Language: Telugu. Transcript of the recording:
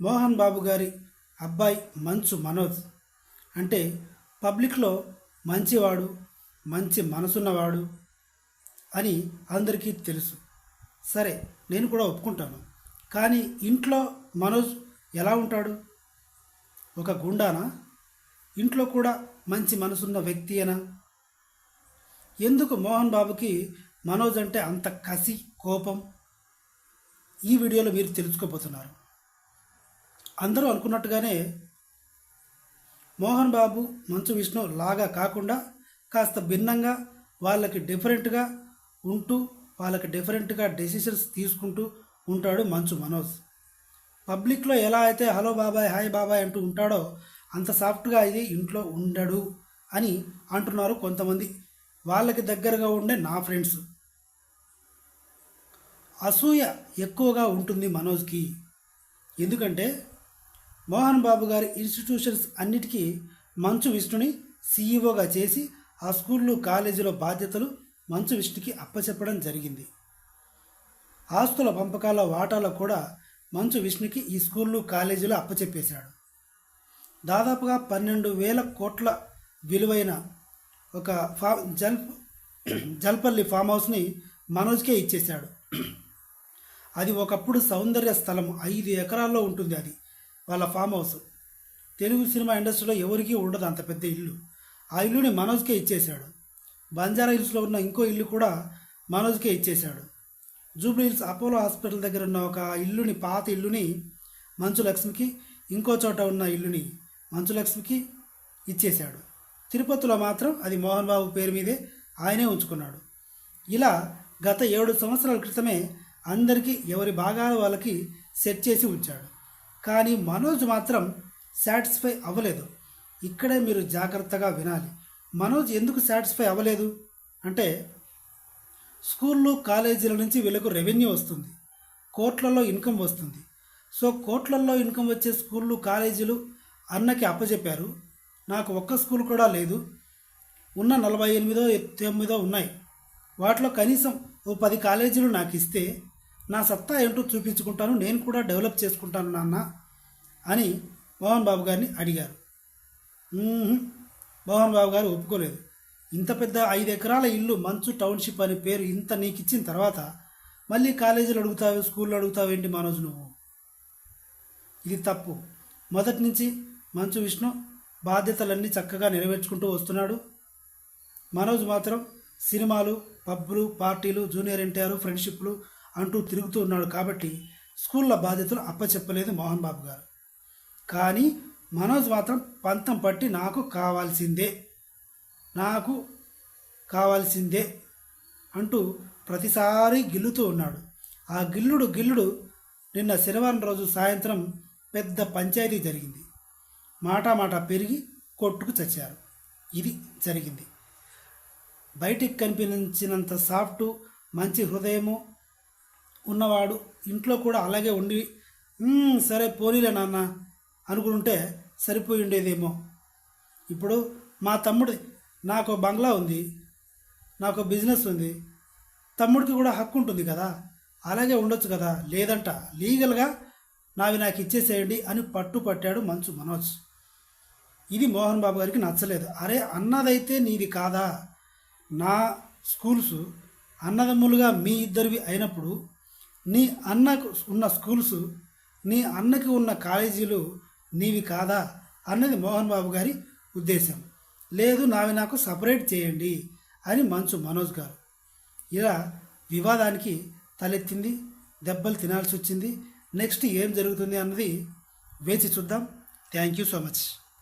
మోహన్ బాబు గారి అబ్బాయి మంచు మనోజ్ అంటే పబ్లిక్లో మంచివాడు మంచి మనసున్నవాడు అని అందరికీ తెలుసు. సరే నేను కూడా ఒప్పుకుంటాను. కానీ ఇంట్లో మనోజ్ ఎలా ఉంటాడు? ఒక గుండానా? ఇంట్లో కూడా మంచి మనసున్న వ్యక్తి అయినా ఎందుకు మోహన్ బాబుకి మనోజ్ అంటే అంత కసి కోపం? ఈ వీడియోలో మీరు తెలుసుకోబోతున్నారు. అందరూ అనుకున్నట్టుగానే మోహన్ బాబు మంచు విష్ణు లాగా కాకుండా కాస్త భిన్నంగా వాళ్ళకి డిఫరెంట్గా ఉంటూ వాళ్ళకి డిఫరెంట్గా డెసిషన్స్ తీసుకుంటూ ఉంటాడు మంచు మనోజ్. పబ్లిక్లో ఎలా అయితే హలో బాబాయ్ హాయ్ బాబాయ్ అంటూ ఉంటాడో అంత సాఫ్ట్గా ఇది ఇంట్లో ఉండడు అని అంటున్నారు కొంతమంది. వాళ్ళకి దగ్గరగా ఉండే నా ఫ్రెండ్స్. అసూయ ఎక్కువగా ఉంటుంది మనోజ్కి. ఎందుకంటే మోహన్ బాబు గారి ఇన్స్టిట్యూషన్స్ అన్నిటికీ మంచు విష్ణుని సీఈఓగా చేసి ఆ స్కూళ్ళు కాలేజీలో బాధ్యతలు మంచు విష్ణుకి అప్పచెప్పడం జరిగింది. ఆస్తుల పంపకాల వాటాలో కూడా మంచు విష్ణుకి ఈ స్కూళ్ళు కాలేజీలో అప్పచెప్పేశాడు. దాదాపుగా పన్నెండు వేల కోట్ల విలువైన ఒక ఫా జల్ జల్పల్లి ఫామ్ హౌస్ని మనోజ్కే ఇచ్చేశాడు. అది ఒకప్పుడు సౌందర్య స్థలం ఐదు ఎకరాల్లో ఉంటుంది అది. వాళ్ళ ఫామ్ హౌస్ తెలుగు సినిమా ఇండస్ట్రీలో ఎవరికీ ఉండదు అంత పెద్ద ఇల్లు. ఆ ఇల్లుని మనోజ్కే ఇచ్చేశాడు. బంజారా హిల్స్లో ఉన్న ఇంకో ఇల్లు కూడా మనోజ్కే ఇచ్చేశాడు. జూబ్లీ హిల్స్ అపోలో హాస్పిటల్ దగ్గర ఉన్న ఒక ఇల్లుని పాత ఇల్లుని మంచు లక్ష్మికి ఇంకో చోట ఉన్న ఇల్లుని మంచు లక్ష్మికి ఇచ్చేశాడు. తిరుపతిలో మాత్రం అది మోహన్ బాబు పేరు మీదే ఆయనే ఉంచుకున్నాడు. ఇలా గత ఏడు సంవత్సరాల క్రితమే అందరికీ ఎవరి భాగాలు వాళ్ళకి సెట్ చేసి ఉంచాడు. కానీ మనోజ్ మాత్రం సాటిస్ఫై అవ్వలేదు. ఇక్కడే మీరు జాగ్రత్తగా వినాలి. మనోజ్ ఎందుకు సాటిస్ఫై అవ్వలేదు? అంటే స్కూళ్ళు కాలేజీల నుంచి వీళ్ళకు రెవెన్యూ వస్తుంది. కోట్లలో ఇన్కమ్ వస్తుంది. సో కోట్లల్లో ఇన్కమ్ వచ్చే స్కూళ్ళు కాలేజీలు అన్నకి అప్పచెప్పారు నాకు ఒక్క స్కూల్ కూడా లేదు. ఉన్న నలభై ఎనిమిదో తొమ్మిదో ఉన్నాయి. వాటిలో కనీసం ఓ పది కాలేజీలు నాకు ఇస్తే నా సత్తా ఏంటో చూపించుకుంటాను నేను కూడా డెవలప్ చేసుకుంటాను నాన్న అని మోహన్ బాబు గారిని అడిగారు. మోహన్ బాబు గారు ఒప్పుకోలేదు. ఇంత పెద్ద ఐదు ఎకరాల ఇల్లు మంచు టౌన్షిప్ అనే పేరు ఇంత నీకు ఇచ్చిన తర్వాత మళ్ళీ కాలేజీలు అడుగుతావు స్కూల్లో అడుగుతావు ఏంటి మనోజ్ నువ్వు? ఇది తప్పు. మొదటి నుంచి మంచు విష్ణు బాధ్యతలన్నీ చక్కగా నెరవేర్చుకుంటూ వస్తున్నాడు. మనోజ్ మాత్రం సినిమాలు పబ్బులు పార్టీలు జూనియర్ ఎన్టీఆర్ ఫ్రెండ్షిప్లు అంటూ తిరుగుతూ ఉన్నాడు కాబట్టి స్కూళ్ళ బాధ్యతలు అప్పచెప్పలేదు మోహన్ బాబు గారు. కానీ మనోజ్ మాత్రం పంతం పట్టి నాకు కావాల్సిందే నాకు కావాల్సిందే అంటూ ప్రతిసారి గిల్లుతూ ఉన్నాడు. ఆ గిల్లుడు గిల్లుడు నిన్న శనివారం రోజు సాయంత్రం పెద్ద పంచాయతీ జరిగింది. మాట మాట పెరిగి కొట్టుకు చచ్చారు. ఇది జరిగింది. బయటికి కనిపించినంత సాఫ్ట్ మంచి హృదయము ఉన్నవాడు ఇంట్లో కూడా అలాగే ఉండి సరే పోనీలే నాన్న అనుకుంటే సరిపోయి ఉండేదేమో. ఇప్పుడు మా తమ్ముడు నాకు బంగ్లా ఉంది నాకు బిజినెస్ ఉంది తమ్ముడికి కూడా హక్కు ఉంటుంది కదా అలాగే ఉండొచ్చు కదా లేదంట లీగల్గా నావి నాకు ఇచ్చేసేయండి అని పట్టు పట్టాడు మంచు మనోజ్. ఇది మోహన్ బాబు గారికి నచ్చలేదు. అరే అన్నదైతే నీది కాదా? నా స్కూల్స్ అన్నదమ్ములుగా మీ ఇద్దరివి అయినప్పుడు నీ అన్నకు ఉన్న స్కూల్స్ నీ అన్నకి ఉన్న కాలేజీలు నీవి కాదా? అన్నది మోహన్ బాబు గారి ఉద్దేశం. లేదు నావి నాకు సపరేట్ చేయండి అని మంచు మనోజ్ గారు. ఇలా వివాదానికి తలెత్తింది దెబ్బలు తినాల్సి వచ్చింది నెక్స్ట్ ఏం జరుగుతుంది అన్నది వేచి చూద్దాం. Thank you so much.